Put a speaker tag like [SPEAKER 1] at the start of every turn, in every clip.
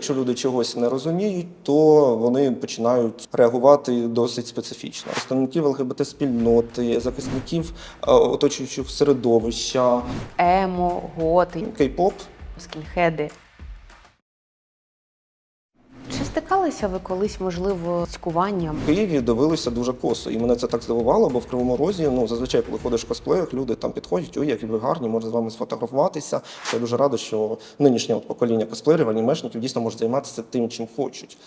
[SPEAKER 1] якщо люди чогось не розуміють, то вони починають реагувати досить специфічно. Представників ЛГБТ-спільноти, захисників е, оточуючих середовища,
[SPEAKER 2] Емо, готи,
[SPEAKER 1] кей-поп.
[SPEAKER 2] скінхеди. Стикалися ви колись, можливо, з цькуванням?
[SPEAKER 1] В Києві дивилися дуже косо, і мене це так здивувало, бо в Кривому Розі, ну зазвичай, коли ходиш в косплеях, люди там підходять, ой, які ви гарні, можна з вами сфотографуватися. Я дуже радий, що нинішнє от покоління косплеєрів, анімешників дійсно може займатися тим, чим хочуть.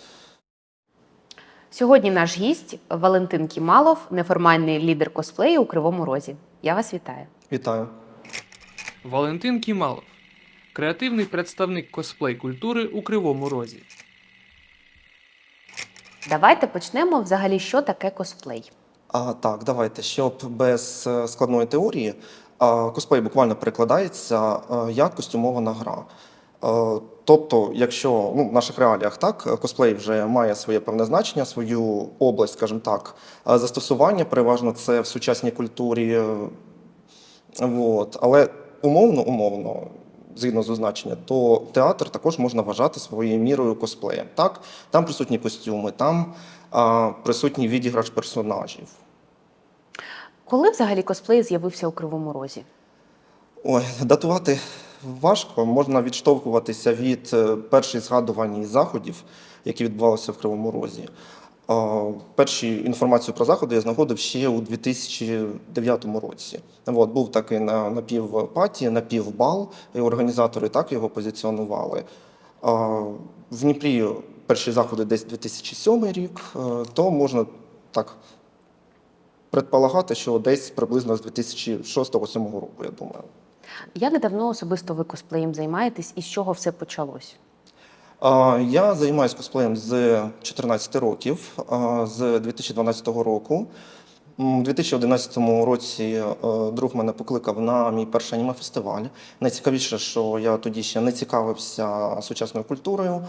[SPEAKER 2] Сьогодні наш гість Валентин Кімалов, неформальний лідер косплею у Кривому Розі. Я вас вітаю.
[SPEAKER 1] Вітаю.
[SPEAKER 3] Валентин Кімалов, креативний представник косплей культури у Кривому Розі.
[SPEAKER 2] Давайте почнемо взагалі, що таке косплей.
[SPEAKER 1] А, так, давайте, щоб без е, складної теорії, а, косплей буквально перекладається е, як костюмована гра. Е, Тобто, якщо ну, в наших реаліях так, косплей вже має своє певне значення, свою область, скажімо так, застосування, переважно це в сучасній культурі. От. Але умовно, умовно, згідно з означення, то театр також можна вважати своєю мірою косплеєм. Так? Там присутні костюми, там а, присутній відіграш персонажів.
[SPEAKER 2] Коли взагалі косплей з'явився у Кривому Розі?
[SPEAKER 1] Ой, датувати важко. Можна відштовхуватися від е, перших згадувань заходів, які відбувалися в Кривому Розі. А, Перші інформацію про заходи я знаходив ще у 2009 році. От, був такий на напівпаті, напівбал, і організатори так його позиціонували. В Дніпрі перші заходи десь 2007 рік, е, то можна так предполагати, що десь приблизно з 2006-2007 року, я думаю.
[SPEAKER 2] Як давно особисто ви косплеєм займаєтесь і з чого все почалось?
[SPEAKER 1] Я займаюся косплеєм з 14 років, з 2012 року. У 2011 році е, друг мене покликав на мій перший аніме-фестиваль. Найцікавіше, що я тоді ще не цікавився сучасною культурою.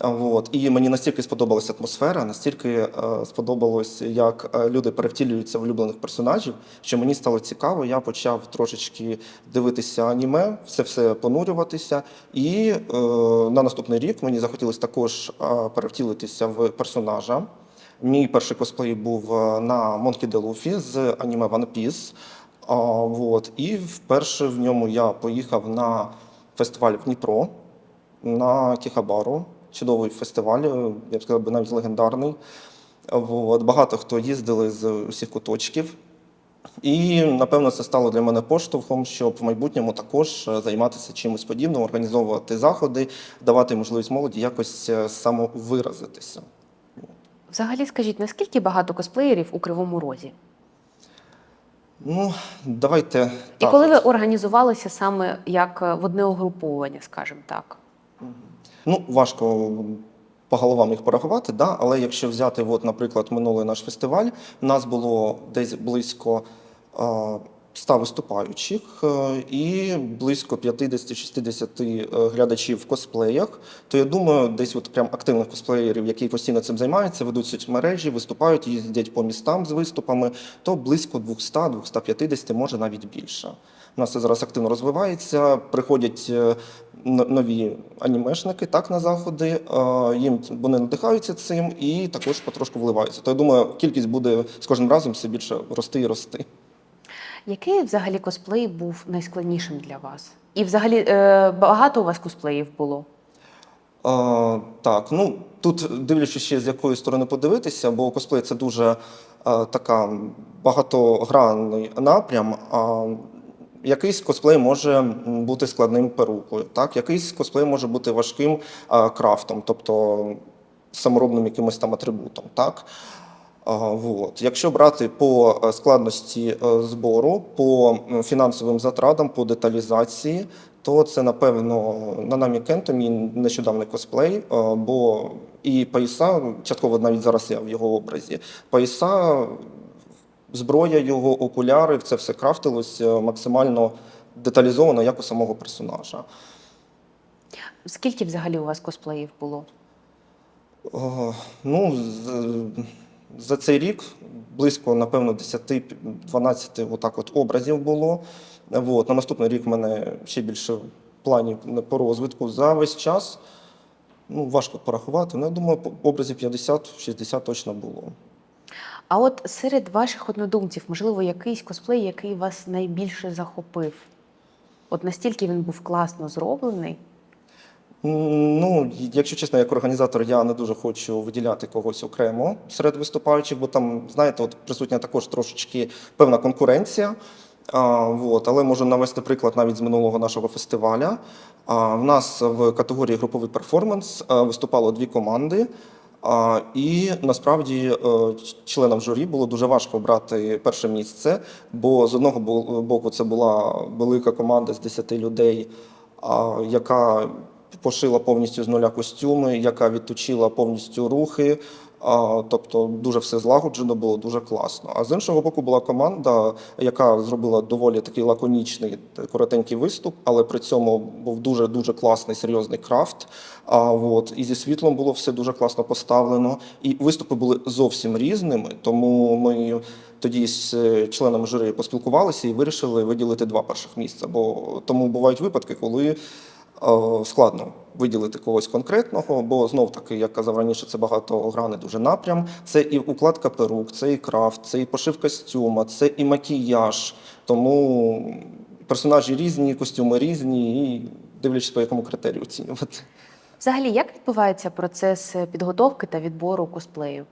[SPEAKER 1] От. І мені настільки сподобалася атмосфера, настільки е, сподобалось, як е, люди перевтілюються в улюблених персонажів, що мені стало цікаво. Я почав трошечки дивитися аніме, все все понурюватися. І е, на наступний рік мені захотілося також перевтілитися в персонажа. Мій перший косплей був е, на Monkey D. Luffy з аніме One Piece. А. І вперше в ньому я поїхав на фестиваль в Дніпро на Кіхабару. Чудовий фестиваль, е, я б сказав, би, навіть легендарний. От. Багато хто їздили з усіх куточків. І напевно це стало для мене поштовхом, щоб в майбутньому також е, займатися чимось подібним, організовувати заходи, давати можливість молоді якось самовиразитися.
[SPEAKER 2] Взагалі, скажіть, наскільки багато косплеєрів у Кривому Розі?
[SPEAKER 1] Ну, давайте.
[SPEAKER 2] І
[SPEAKER 1] так
[SPEAKER 2] коли ви організувалися саме як е, в одне угруповання, скажімо так?
[SPEAKER 1] Ну, важко по головам їх порахувати, да? але якщо взяти, от, наприклад, минулий наш фестиваль, нас було десь близько е, 100 виступаючих е, і близько 50-60 е, глядачів в косплеях, то я думаю, десь от прям активних косплеєрів, які постійно цим займаються, ведуть соцмережі, виступають, їздять по містам з виступами, то близько 200-250, може навіть більше. У нас це зараз активно розвивається. Приходять е, нові анімешники так на заходи. Їм вони надихаються цим і також потрошку вливаються. То я думаю, кількість буде з кожним разом все більше рости і рости.
[SPEAKER 2] Який взагалі косплей був найскладнішим для вас? І взагалі е, багато у вас косплеїв було?
[SPEAKER 1] Е, так, ну тут дивлячись ще з якої сторони подивитися, бо косплей це дуже е, така багатогранний напрям. А якийсь косплей може бути складним перукою, так? якийсь косплей може бути важким е, крафтом, тобто саморобним якимось там атрибутом. Так? Вот. Якщо брати по е, складності е, збору, по фінансовим затратам, по деталізації, то це напевно Нанамі Кенто, мій нещодавний косплей, е, бо і пояса, частково навіть зараз я в його образі, пояса, зброя його, окуляри, це все крафтилось максимально деталізовано, як у самого персонажа.
[SPEAKER 2] Скільки взагалі у вас косплеїв було?
[SPEAKER 1] О, Ну, за цей рік близько, напевно, 10-12 отак от образів було. От. На наступний рік в мене ще більше планів по розвитку. За весь час Ну, важко порахувати. Ну, я думаю, образів 50-60 точно було.
[SPEAKER 2] А от серед ваших однодумців, можливо, якийсь косплей, який вас найбільше захопив? От настільки він був класно зроблений.
[SPEAKER 1] Ну, якщо чесно, як організатор, я не дуже хочу виділяти когось окремо серед виступаючих, бо там, знаєте, от присутня також трошечки певна конкуренція. А, вот, але можу навести приклад навіть з минулого нашого фестиваля. А, в нас в категорії груповий перформанс виступало дві команди. А, і насправді е, членам журі було дуже важко брати перше місце, бо з одного боку це була велика команда з 10 людей, яка пошила повністю з нуля костюми, яка відточила повністю рухи. А, тобто дуже все злагоджено було, дуже класно. А з іншого боку була команда, яка зробила доволі такий лаконічний коротенький виступ, але при цьому був дуже дуже класний серйозний крафт. А от і зі світлом було все дуже класно поставлено. І виступи були зовсім різними. Тому ми тоді з е, членами журі поспілкувалися і вирішили виділити два перших місця. Бо тому бувають випадки, коли складно виділити когось конкретного, бо знов таки, як казав раніше, це багатогранний дуже напрям. Це і укладка перук, це і крафт, це і пошив костюма, це і макіяж. Тому персонажі різні, костюми різні, і дивлячись по якому критерію оцінювати.
[SPEAKER 2] Взагалі, як відбувається процес підготовки та відбору косплею?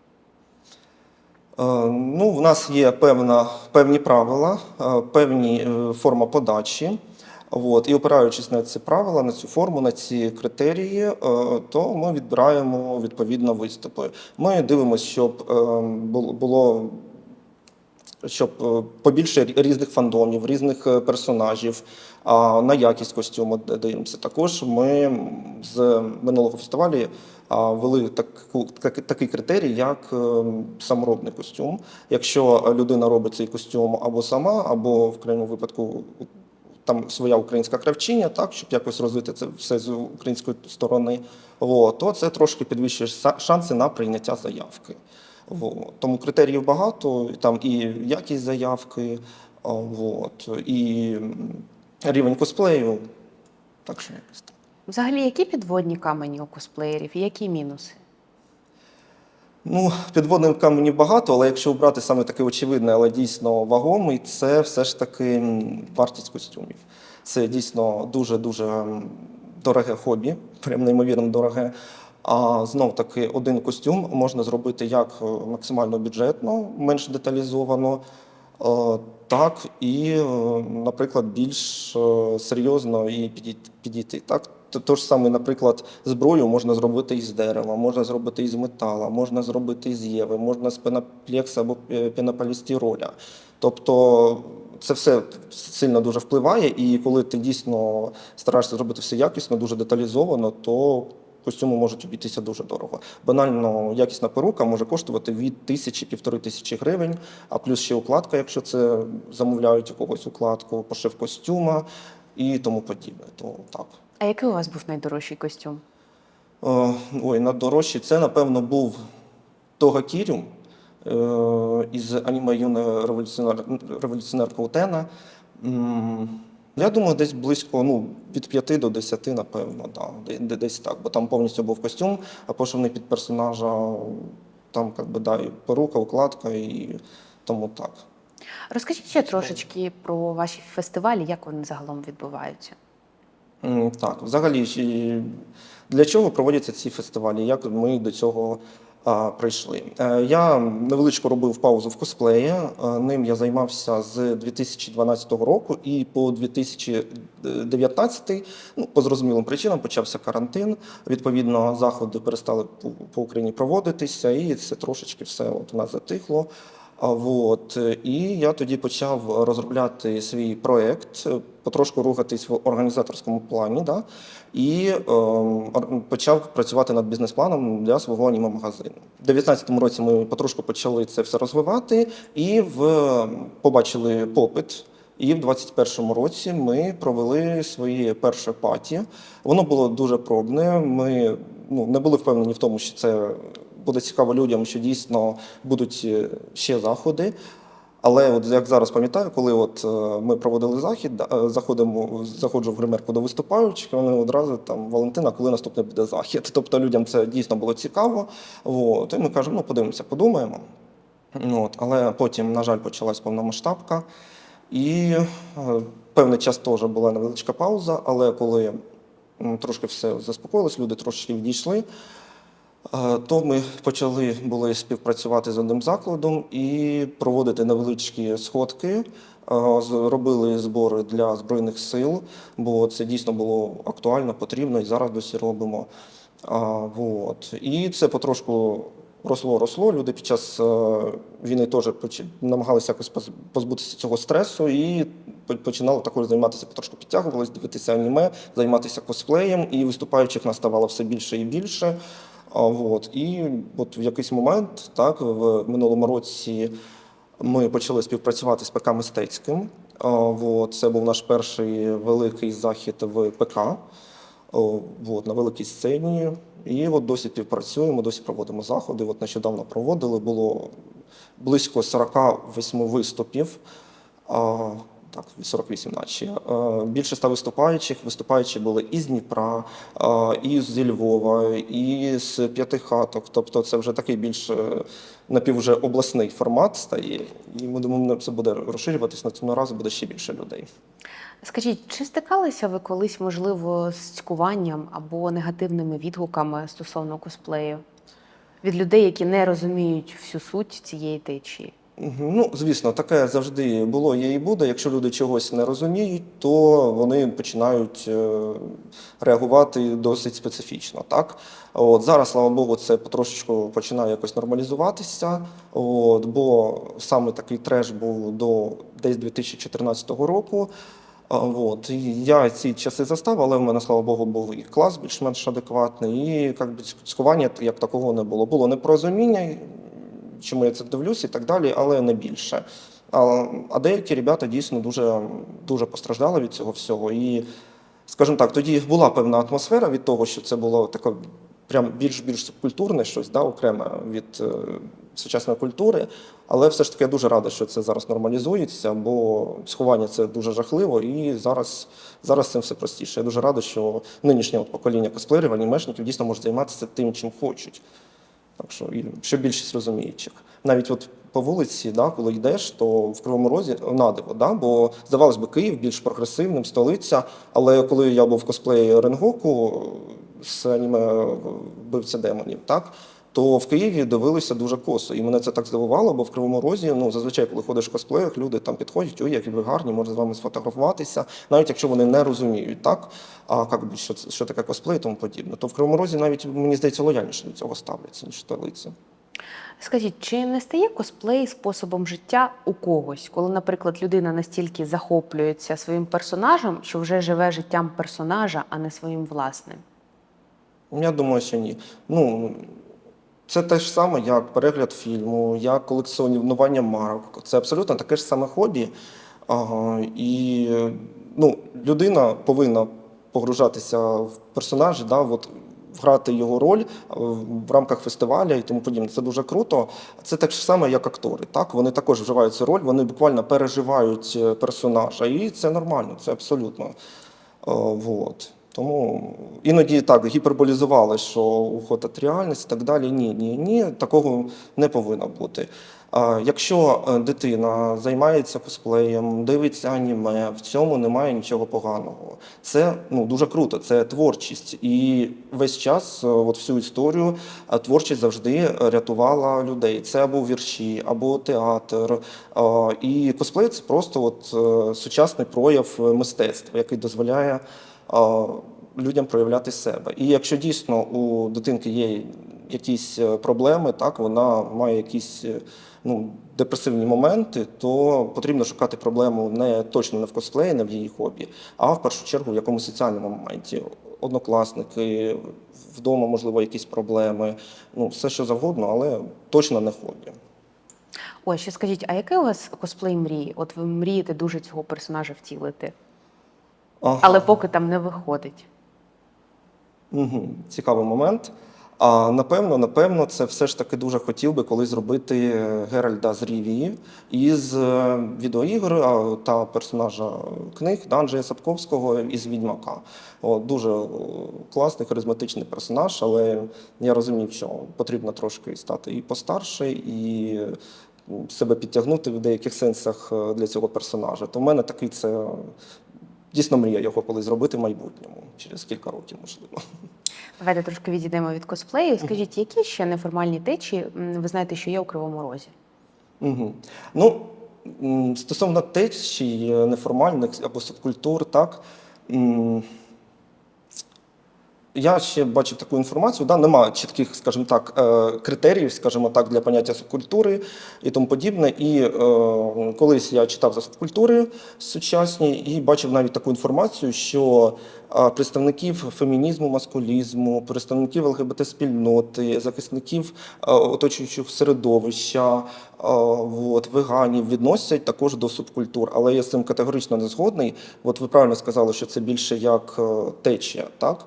[SPEAKER 1] Е, Ну, в нас є певна, певні правила, е, певні е, форма подачі. От, і опираючись на ці правила, на цю форму, на ці критерії, е, то ми відбираємо відповідно виступи. Ми дивимося, щоб е, було щоб е, побільше різних фандомів, різних персонажів, на якість костюму дивимося. Також ми з минулого фестивалю а, ввели таку, так- такий критерій, як саморобний костюм. Якщо людина робить цей костюм або сама, або в крайньому випадку там своя українська кравчиня, так, щоб якось розвити це все з української сторони, от, то це трошки підвищує шанси на прийняття заявки. Вот. Тому критеріїв багато, там і якість заявки, а, вот, і рівень косплею. Так що якось так.
[SPEAKER 2] Взагалі, які підводні камені у косплеєрів і які мінуси?
[SPEAKER 1] Ну, підводних каменів багато, але якщо обрати саме такий очевидний, але дійсно вагомий, це все ж таки вартість костюмів. Це дійсно дуже-дуже дороге хобі, прям неймовірно дороге. А знов таки один костюм можна зробити як е, максимально бюджетно, менш деталізовано, е, так і, е, наприклад, більш серйозно і підійти. Так, то, то ж саме, наприклад, зброю можна зробити із дерева, можна зробити із метала, можна зробити із єви, можна з пеноплекса або е, пенополістироля. Тобто це все сильно дуже впливає, і коли ти дійсно стараєшся зробити все якісно, дуже деталізовано, то костюми можуть обійтися дуже дорого. Банально якісна перука може коштувати від тисячі півтори тисячі гривень, а плюс ще укладка, якщо це замовляють у когось укладку, пошив костюма і тому подібне. То так.
[SPEAKER 2] А який у вас був найдорожчий костюм?
[SPEAKER 1] Е, Ой, найдорожчий це, напевно, був Тога Кірю е, із аніме юна революціонер, революціонерка Утена. Я думаю, десь близько ну, від 5 до 10, напевно, да, де- де- десь так. Бо там повністю був костюм, а пошивний під персонажа, там как би, да, і перука, укладка, і тому так.
[SPEAKER 2] Розкажіть ще трошечки про ваші фестивалі, як вони загалом відбуваються.
[SPEAKER 1] Так, взагалі, для чого проводяться ці фестивалі? Як ми до цього а, прийшли? Е, Я невеличко робив паузу в косплеї. Е, Ним я займався з 2012 року і по 2019, ну, по зрозумілим причинам, почався карантин. Відповідно, заходи перестали по Україні проводитися, і це трошечки все от у нас затихло. А, Вот. І я тоді почав розробляти свій проєкт, е, потрошку рухатись в організаторському плані, да? і ем, почав працювати над бізнес-планом для свого аніме-магазину. У 2019 році ми потрошку почали це все розвивати і в, побачили попит. І в 2021 році ми провели своє перше паті. Воно було дуже пробне. Ми ну, не були впевнені в тому, що це буде цікаво людям, що дійсно будуть е, ще заходи. Але от як зараз пам'ятаю, коли от е, ми проводили захід, е, заходимо, заходжу в гримерку до виступаючих, вони одразу там Валентина, коли наступний буде захід. Тобто людям це дійсно було цікаво. От, і ми кажемо, ну подивимося, подумаємо. Ну, От, але потім, на жаль, почалась повномасштабка. І певний час теж була невеличка пауза, але коли трошки все заспокоїлось, люди трошки відійшли, то ми почали були співпрацювати з одним закладом і проводити невеличкі сходки. Зробили збори для Збройних сил, бо це дійсно було актуально, потрібно і зараз досі робимо. А, вот. І це потрошку росло, росло. Люди під час е, війни теж намагалися якось позбутися цього стресу і по- починали також займатися, потрошку підтягувалися, дивитися аніме, займатися косплеєм, і виступаючих нас ставало все більше і більше. А. І от в якийсь момент, так, в минулому році ми почали співпрацювати з ПК Мистецьким. А, вот. Це був наш перший великий захід в ПК. От, на великій сцені. І от досі співпрацюємо, досі проводимо заходи. От нещодавно проводили, було близько 48 виступів. Так, 48 наче. А, Більше ста виступаючих. Виступаючі були із Дніпра, а, і зі Львова, і з п'яти хаток. Тобто це вже такий більш е, напів вже обласний формат стає. І ми думаємо, це буде розширюватись наступного разу, буде ще більше людей.
[SPEAKER 2] Скажіть, чи стикалися ви колись, можливо, з цькуванням або негативними відгуками стосовно косплею від людей, які не розуміють всю суть цієї течії?
[SPEAKER 1] Ну, звісно, таке завжди було, є і буде. Якщо люди чогось не розуміють, то вони починають е, реагувати досить специфічно. Так? От, зараз, слава Богу, це потрошечку починає якось нормалізуватися. От, бо саме такий треш був до десь 2014 року. От. Я ці часи застав, але в мене, слава Богу, був і клас більш-менш адекватний, і як би, цькування як такого не було. Було непорозуміння, чому я це дивлюсь і так далі, але не більше. А, а деякі ребята дійсно дуже, дуже постраждали від цього всього. І, скажімо так, тоді була певна атмосфера від того, що це було таке прям більш більш субкультурне щось, да, окреме від е, сучасної культури. Але все ж таки я дуже радий, що це зараз нормалізується, бо сховання це дуже жахливо, і зараз, зараз цим все простіше. Я дуже радий, що нинішнє от покоління косплеєрів, анімешників дійсно може займатися тим, чим хочуть. Так що ще більшість розуміючих. Навіть от по вулиці, да, коли йдеш, то в Кривому Розі надиво, да, бо здавалось би, Київ більш прогресивним, столиця. Але коли я був в косплеї Ренгоку з аніме вбивця демонів, так. То в Києві дивилися дуже косо, і мене це так здивувало, бо в Кривому Розі, ну зазвичай, коли ходиш в косплеях, люди там підходять, ой, які ви гарні, можна з вами сфотографуватися, навіть якщо вони не розуміють, так а як би що, що таке косплей і тому подібне. То в Кривому Розі навіть мені здається лояльніше до цього ставляться, ніж в столиці.
[SPEAKER 2] Скажіть, чи не стає косплей способом життя у когось, коли, наприклад, людина настільки захоплюється своїм персонажем, що вже живе життям персонажа, а не своїм власним?
[SPEAKER 1] Я думаю, що ні. Ну, це те ж саме, як перегляд фільму, як колекціонування марок. Це абсолютно таке ж саме хобі. Ага, і ну, людина повинна погружатися в персонажі, да, от, грати його роль е, в рамках фестиваля і тому подібне. Це дуже круто. Це так ж саме, як актори. Так? Вони також вживають цю роль, вони буквально переживають е, персонажа. І це нормально, це абсолютно. Е, Вот. Тому іноді так гіперболізували, що уход від реальності і так далі. Ні, ні, ні, такого не повинно бути. Якщо е, дитина займається косплеєм, дивиться аніме, в цьому немає нічого поганого. Це ну дуже круто, це творчість. І весь час, е, от всю історію, е, творчість завжди рятувала людей. Це або вірші, або театр. І косплей це просто от сучасний прояв мистецтва, який дозволяє людям проявляти себе. І якщо дійсно у дитинки є якісь е, проблеми, так вона має якісь е, ну, депресивні моменти, то потрібно шукати проблему не точно не в косплеї, не в її хобі, а в першу чергу в якомусь соціальному моменті. Однокласники, вдома, можливо, якісь проблеми, ну все що завгодно, але точно не хобі.
[SPEAKER 2] Ой, ще скажіть, а який у вас косплей мрії? От ви мрієте дуже цього персонажа втілити,
[SPEAKER 1] Ага.
[SPEAKER 2] але поки там не виходить.
[SPEAKER 1] Угу. Цікавий момент. А напевно, напевно, це все ж таки дуже хотів би колись зробити Геральда з Рівії із е, відеоігр та персонажа книг да, Анджея Сапковського із Відьмака. О, дуже класний, харизматичний персонаж, але я розумів, що потрібно трошки стати і постарше, і себе підтягнути в деяких сенсах е, для цього персонажа. То в мене такий це дійсно мрія його колись зробити в майбутньому, через кілька років, можливо.
[SPEAKER 2] Давайте трошки відійдемо від косплею. Скажіть, які ще неформальні течії ви знаєте, що є у Кривому Розі?
[SPEAKER 1] Угу. Ну, стосовно течій е, неформальних або субкультур, так. Я ще бачив таку інформацію, да, немає чітких, скажімо так, е, критеріїв, скажімо так, для поняття субкультури і тому подібне. І е, колись я читав за субкультури сучасні і бачив навіть таку інформацію, що е, представників фемінізму, маскулізму, представників ЛГБТ-спільноти, захисників е, оточуючого середовища, е, от, веганів відносять також до субкультур. Але я з цим категорично не згодний. От ви правильно сказали, що це більше як е, течія, так?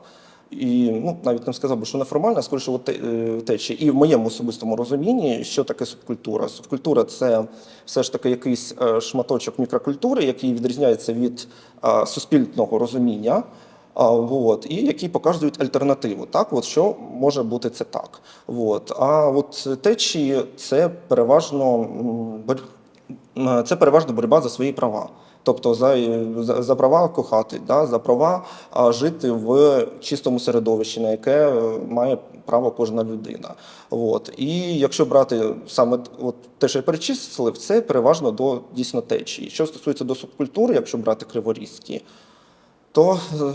[SPEAKER 1] І ну, навіть не сказав би, що неформальна, скоріше от, е, течія. І в моєму особистому розумінні, що таке субкультура. Субкультура це все ж таки якийсь е, шматочок мікрокультури, який відрізняється від суспільного розуміння. А, вот, і які показують альтернативу, так, от, що може бути це так. От. А от течії це переважно це переважно боротьба за свої права. Тобто за, за, права кохати, да, за права жити в чистому середовищі, на яке е, має право кожна людина. От. І якщо брати саме от те, що я перечислив, це переважно до дійсно течії. Що стосується до субкультури, якщо брати криворізькі, то е,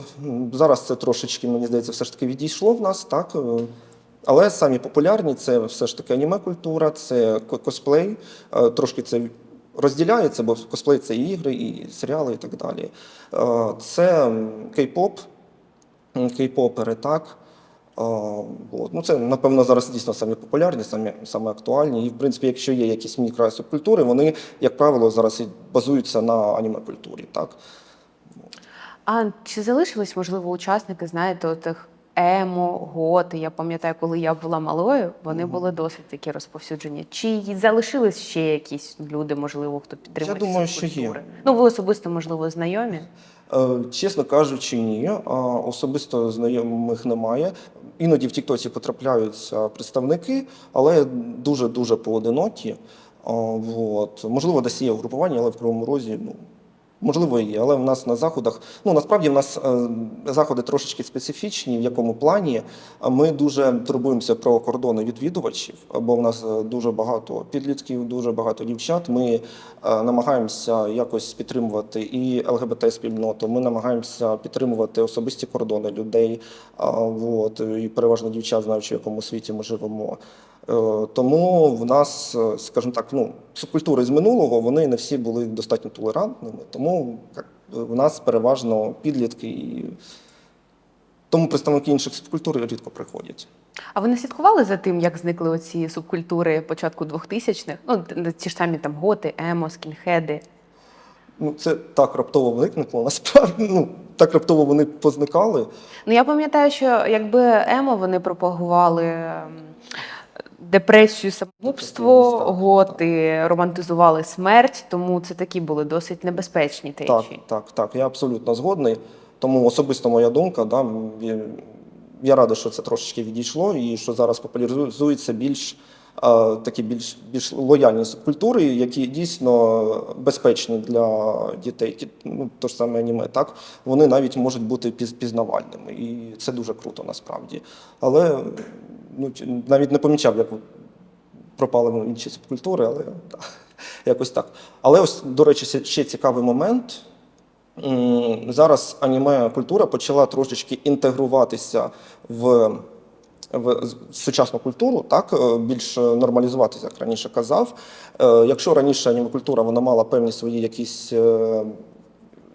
[SPEAKER 1] зараз це трошечки, мені здається, все ж таки відійшло в нас, так? е, Але самі популярні це все ж таки аніме-культура, це косплей. Трошки це розділяється, бо косплей це і ігри, і серіали, і так далі. Е, Це кей-поп, кей-попери, так. Е, От. Ну, це, напевно, зараз дійсно самі популярні, самі, самі актуальні. І, в принципі, якщо є якісь мікросубкультури, вони, як правило, зараз і базуються на аніме-культурі. Так?
[SPEAKER 2] А чи залишились, можливо, учасники, знаєте, тих емо, готи? Я пам'ятаю, коли я була малою, вони були досить такі розповсюджені. Чи залишились ще якісь люди, можливо, хто підтримує?
[SPEAKER 1] Я
[SPEAKER 2] ці
[SPEAKER 1] думаю, що є.
[SPEAKER 2] Ну, ви особисто, можливо, знайомі.
[SPEAKER 1] Е, Чесно кажучи, ні. А, Особисто знайомих немає. Іноді в Тіктоці потрапляються представники, але дуже-дуже поодинокі. А, Вот. Можливо, десь є угрупування, але в Кривому Розі, ну, можливо, є. Але в нас на заходах, ну насправді в нас е, заходи трошечки специфічні, в якому плані ми дуже турбуємося про кордони відвідувачів, бо в нас е, дуже багато підлітків, дуже багато дівчат. Ми е, намагаємося якось підтримувати і ЛГБТ-спільноту. Ми намагаємося підтримувати особисті кордони людей. А, Вот, і переважно дівчат, знаючи, в якому світі ми живемо. Е, Тому в нас, е, скажімо так, ну, субкультури з минулого вони не всі були достатньо толерантними. Тому в нас переважно підлітки і тому представники інших субкультур рідко приходять.
[SPEAKER 2] А ви не слідкували за тим, як зникли оці субкультури початку 2000-х? Ну, ті ж самі там готи, емо, скінхеди.
[SPEAKER 1] Ну, це так раптово виникло. Насправді, ну так раптово вони позникали.
[SPEAKER 2] Ну, я пам'ятаю, що якби емо вони пропагували ем, депресію, самогубство, готи романтизували смерть, тому це такі були досить небезпечні течії.
[SPEAKER 1] так, так. Я абсолютно згодний. Тому особисто моя думка, да, я, я радий, що це трошечки відійшло, і що зараз популяризуються більш е, такі більш, більш лояльні субкультури, які дійсно безпечні для дітей. Ну, то ж саме аніме, так вони навіть можуть бути піз- пізнавальними, і це дуже круто насправді. Але ну, навіть не помічав, як пропали інші субкультури, але якось так. Але ось, до речі, ще- цікавий момент. Зараз аніме культура почала трошечки інтегруватися в, в сучасну культуру, так е, більш нормалізуватися, як раніше казав. Е, Якщо раніше аніме культура вона мала певні свої якісь.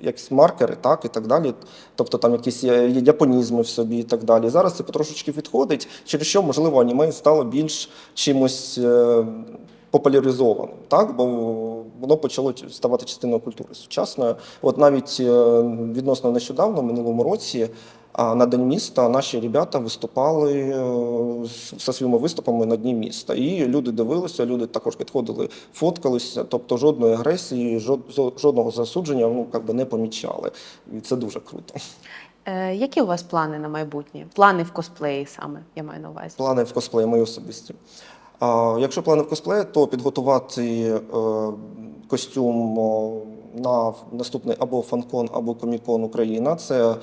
[SPEAKER 1] Е, Якісь маркери, так і так далі, тобто там якісь японізми в собі і так далі. Зараз це потрошечки відходить, через що, можливо, аніме стало більш чимось е, популяризованим, так? бо воно почало ставати частиною культури сучасної. От навіть е, відносно нещодавно, в минулому році, на день міста наші ребята виступали е, зі своїми виступами на дні міста. І люди дивилися, люди також підходили, фоткалися. Тобто жодної агресії, жодного засудження ну, как би не помічали. І це дуже круто.
[SPEAKER 2] Е, які у вас плани на майбутнє? Плани в косплеї саме, я маю на увазі.
[SPEAKER 1] Плани в косплеї мої особисті. А, якщо плани в косплеї, то підготувати е, костюм на наступний або фанкон, або комікон Україна. Це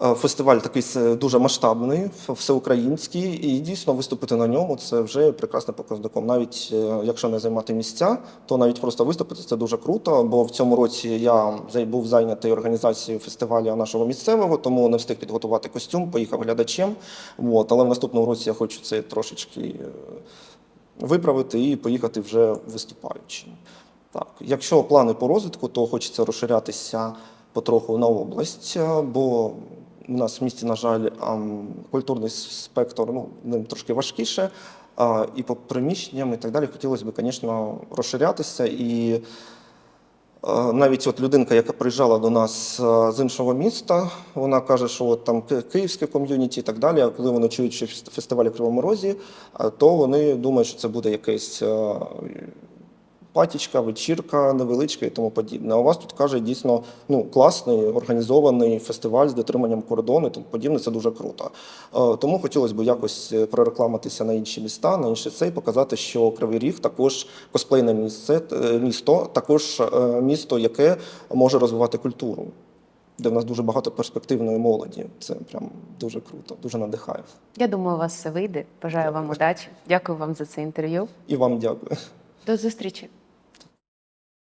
[SPEAKER 1] фестиваль такий дуже масштабний, всеукраїнський, і дійсно виступити на ньому це вже прекрасним показником. Навіть е, якщо не займати місця, то навіть просто виступити це дуже круто. Бо в цьому році я був зайнятий організацією фестивалю нашого місцевого, тому не встиг підготувати костюм, поїхав глядачем. От, але в наступному році я хочу це трошечки е, виправити і поїхати вже виступаючим. Так, якщо плани по розвитку, то хочеться розширятися потроху на область, е, бо у нас в місті, на жаль, культурний спектр ну, ним трошки важкіше. І по приміщенням і так далі хотілося б, звісно, розширятися. І навіть от людинка, яка приїжджала до нас з іншого міста, вона каже, що от там київське ком'юніті і так далі. А коли вони чують, що фест- фестиваль Кривому Розі, то вони думають, що це буде якесь патічка, вечірка невеличка і тому подібне. А у вас тут каже дійсно ну, класний організований фестиваль з дотриманням кордону і тому подібне. Це дуже круто. Е, Тому хотілося б якось е, прорекламитися на інші міста, на інші це і показати, що Кривий Ріг також косплейне місце, е, місто, також місто, яке може розвивати культуру. Де в нас дуже багато перспективної молоді. Це прям дуже круто, дуже надихає.
[SPEAKER 2] Я думаю, у вас все вийде. Бажаю вам удачі. Дякую вам за це інтерв'ю.
[SPEAKER 1] І вам дякую.
[SPEAKER 2] До зустрічі.